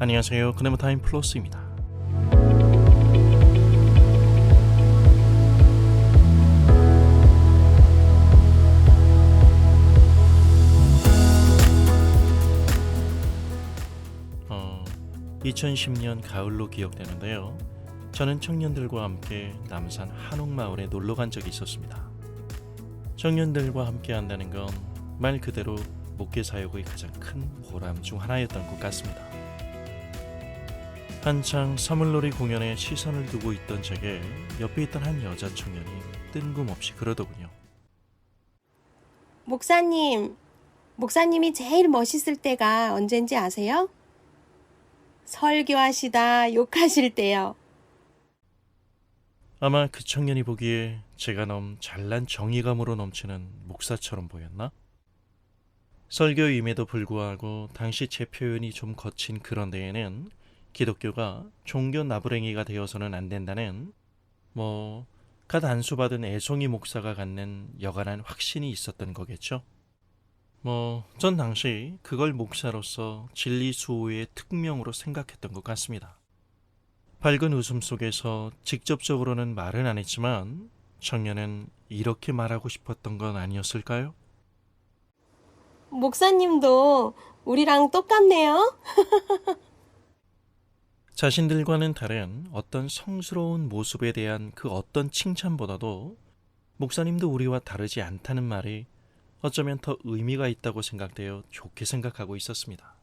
안녕하세요. 그네모타임 플러스입니다. 어, 2010년 가을로 기억되는데요. 저는 청년들과 함께 남산 한옥마을에 놀러 간 적이 있었습니다. 청년들과 함께 한다는 건 말 그대로 목회 사역의 가장 큰 보람 중 하나였던 것 같습니다. 한창 사물놀이 공연에 시선을 두고 있던 제게 옆에 있던 한 여자 청년이 뜬금없이 그러더군요. 목사님, 목사님이 제일 멋있을 때가 언젠지 아세요? 설교하시다 욕하실 때요. 아마 그 청년이 보기에 제가 너무 잘난 정의감으로 넘치는 목사처럼 보였나? 설교임에도 불구하고 당시 제 표현이 좀 거친 그런 데에는 기독교가 종교 나부랭이가 되어서는 안 된다는 뭐, 갓 안수받은 애송이 목사가 갖는 여간한 확신이 있었던 거겠죠. 뭐, 전 당시 그걸 목사로서 진리 수호의 특명으로 생각했던 것 같습니다. 밝은 웃음 속에서 직접적으로는 말은 안 했지만 청년은 이렇게 말하고 싶었던 건 아니었을까요? 목사님도 우리랑 똑같네요. 자신들과는 다른 어떤 성스러운 모습에 대한 그 어떤 칭찬보다도 목사님도 우리와 다르지 않다는 말이 어쩌면 더 의미가 있다고 생각되어 좋게 생각하고 있었습니다.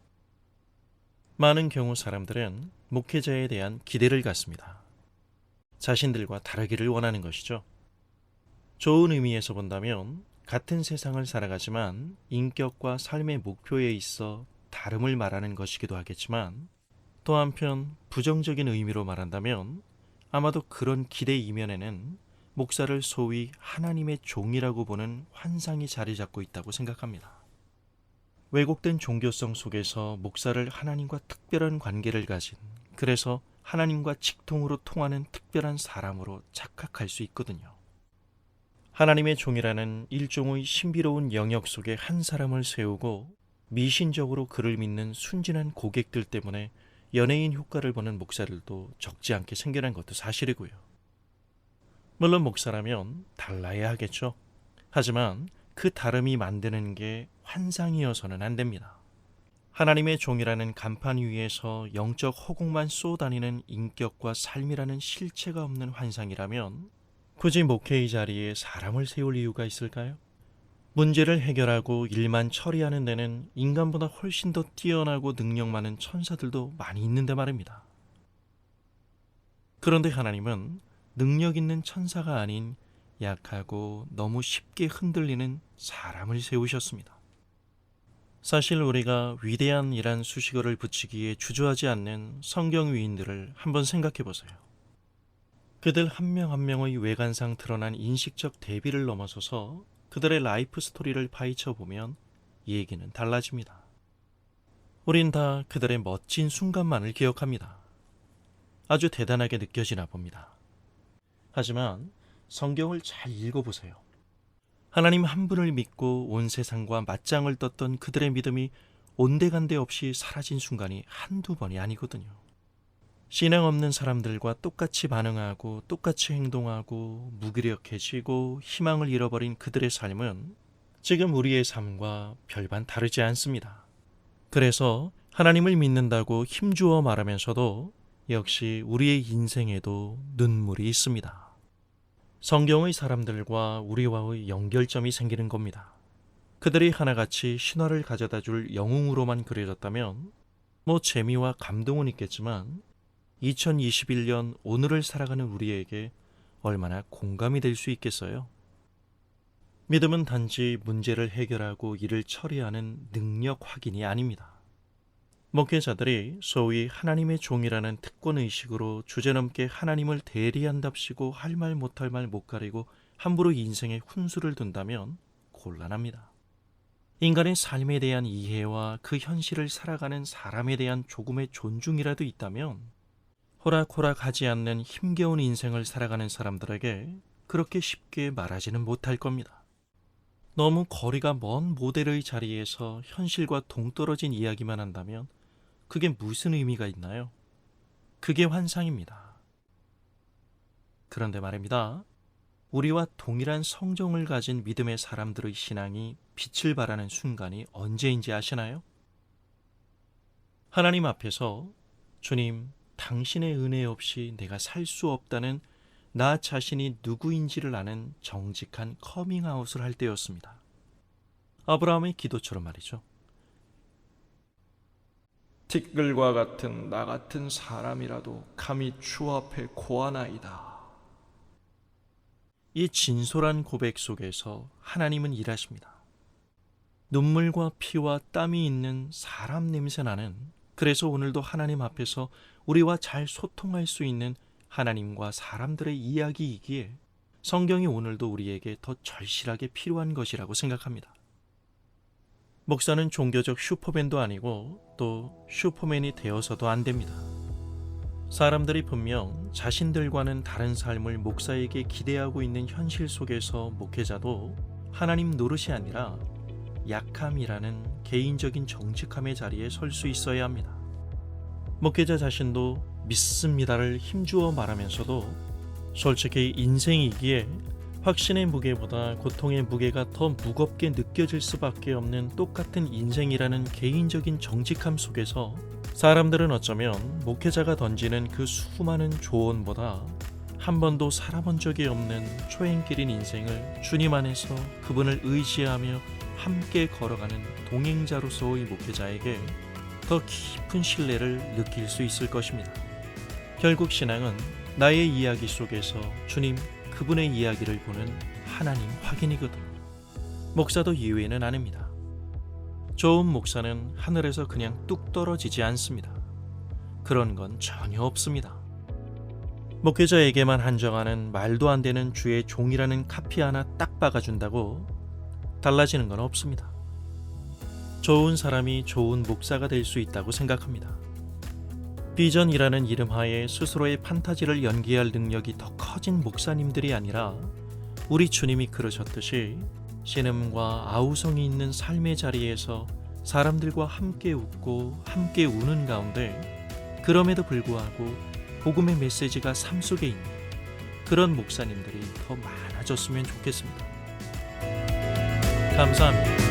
많은 경우 사람들은 목회자에 대한 기대를 갖습니다. 자신들과 다르기를 원하는 것이죠. 좋은 의미에서 본다면 같은 세상을 살아가지만 인격과 삶의 목표에 있어 다름을 말하는 것이기도 하겠지만 또 한편 부정적인 의미로 말한다면 아마도 그런 기대 이면에는 목사를 소위 하나님의 종이라고 보는 환상이 자리 잡고 있다고 생각합니다. 왜곡된 종교성 속에서 목사를 하나님과 특별한 관계를 가진 그래서 하나님과 직통으로 통하는 특별한 사람으로 착각할 수 있거든요. 하나님의 종이라는 일종의 신비로운 영역 속에 한 사람을 세우고 미신적으로 그를 믿는 순진한 고객들 때문에 연예인 효과를 보는 목사들도 적지 않게 생겨난 것도 사실이고요. 물론 목사라면 달라야 하겠죠. 하지만 그 다름이 만드는 게 환상이어서는 안 됩니다. 하나님의 종이라는 간판 위에서 영적 허공만 쏘다니는 인격과 삶이라는 실체가 없는 환상이라면 굳이 목회의 자리에 사람을 세울 이유가 있을까요? 문제를 해결하고 일만 처리하는 데는 인간보다 훨씬 더 뛰어나고 능력 많은 천사들도 많이 있는데 말입니다. 그런데 하나님은 능력 있는 천사가 아닌 약하고 너무 쉽게 흔들리는 사람을 세우셨습니다. 사실 우리가 위대한 이란 수식어를 붙이기에 주저하지 않는 성경 위인들을 한번 생각해 보세요. 그들 한 명한 명의 외관상 드러난 인식적 대비를 넘어서서 그들의 라이프 스토리를 파헤쳐 보면 얘기는 달라집니다. 우린 다 그들의 멋진 순간만을 기억합니다. 아주 대단하게 느껴지나 봅니다. 하지만 성경을 잘 읽어보세요. 하나님 한 분을 믿고 온 세상과 맞짱을 떴던 그들의 믿음이 온데간데 없이 사라진 순간이 한두 번이 아니거든요. 신앙 없는 사람들과 똑같이 반응하고 똑같이 행동하고 무기력해지고 희망을 잃어버린 그들의 삶은 지금 우리의 삶과 별반 다르지 않습니다. 그래서 하나님을 믿는다고 힘주어 말하면서도 역시 우리의 인생에도 눈물이 있습니다. 성경의 사람들과 우리와의 연결점이 생기는 겁니다. 그들이 하나같이 신화를 가져다 줄 영웅으로만 그려졌다면 뭐 재미와 감동은 있겠지만 2021년 오늘을 살아가는 우리에게 얼마나 공감이 될 수 있겠어요? 믿음은 단지 문제를 해결하고 일을 처리하는 능력 확인이 아닙니다. 목회자들이 소위 하나님의 종이라는 특권 의식으로 주제넘게 하나님을 대리한답시고 할 말 못할 말 못 가리고 함부로 인생에 훈수를 둔다면 곤란합니다. 인간의 삶에 대한 이해와 그 현실을 살아가는 사람에 대한 조금의 존중이라도 있다면 호락호락 하지 않는 힘겨운 인생을 살아가는 사람들에게 그렇게 쉽게 말하지는 못할 겁니다. 너무 거리가 먼 모델의 자리에서 현실과 동떨어진 이야기만 한다면 그게 무슨 의미가 있나요? 그게 환상입니다. 그런데 말입니다. 우리와 동일한 성정을 가진 믿음의 사람들의 신앙이 빛을 발하는 순간이 언제인지 아시나요? 하나님 앞에서 주님, 당신의 은혜 없이 내가 살 수 없다는 나 자신이 누구인지를 아는 정직한 커밍아웃을 할 때였습니다. 아브라함의 기도처럼 말이죠. 티끌과 같은 나 같은 사람이라도 감히 주 앞에 고하나이다. 이 진솔한 고백 속에서 하나님은 일하십니다. 눈물과 피와 땀이 있는 사람 냄새 나는 그래서 오늘도 하나님 앞에서 우리와 잘 소통할 수 있는 하나님과 사람들의 이야기이기에 성경이 오늘도 우리에게 더 절실하게 필요한 것이라고 생각합니다. 목사는 종교적 슈퍼맨도 아니고 또 슈퍼맨이 되어서도 안 됩니다. 사람들이 분명 자신들과는 다른 삶을 목사에게 기대하고 있는 현실 속에서 목회자도 하나님 노릇이 아니라 약함이라는 개인적인 정직함의 자리에 설 수 있어야 합니다. 목회자 자신도 믿습니다를 힘주어 말하면서도 솔직히 인생이기에 확신의 무게보다 고통의 무게가 더 무겁게 느껴질 수밖에 없는 똑같은 인생이라는 개인적인 정직함 속에서 사람들은 어쩌면 목회자가 던지는 그 수많은 조언보다 한 번도 살아본 적이 없는 초행길인 인생을 주님 안에서 그분을 의지하며 함께 걸어가는 동행자로서의 목회자에게 더 깊은 신뢰를 느낄 수 있을 것입니다. 결국 신앙은 나의 이야기 속에서 주님 그분의 이야기를 보는 하나님 확인이거든. 목사도 이외에는 아닙니다. 좋은 목사는 하늘에서 그냥 뚝 떨어지지 않습니다. 그런 건 전혀 없습니다. 목회자에게만 한정하는 말도 안 되는 주의 종이라는 카피 하나 딱 박아준다고 달라지는 건 없습니다. 좋은 사람이 좋은 목사가 될 수 있다고 생각합니다. 비전이라는 이름 하에 스스로의 판타지를 연기할 능력이 더 커진 목사님들이 아니라 우리 주님이 그러셨듯이 신음과 아우성이 있는 삶의 자리에서 사람들과 함께 웃고 함께 우는 가운데 그럼에도 불구하고 복음의 메시지가 삶 속에 있는 그런 목사님들이 더 많아졌으면 좋겠습니다. 감사합니다.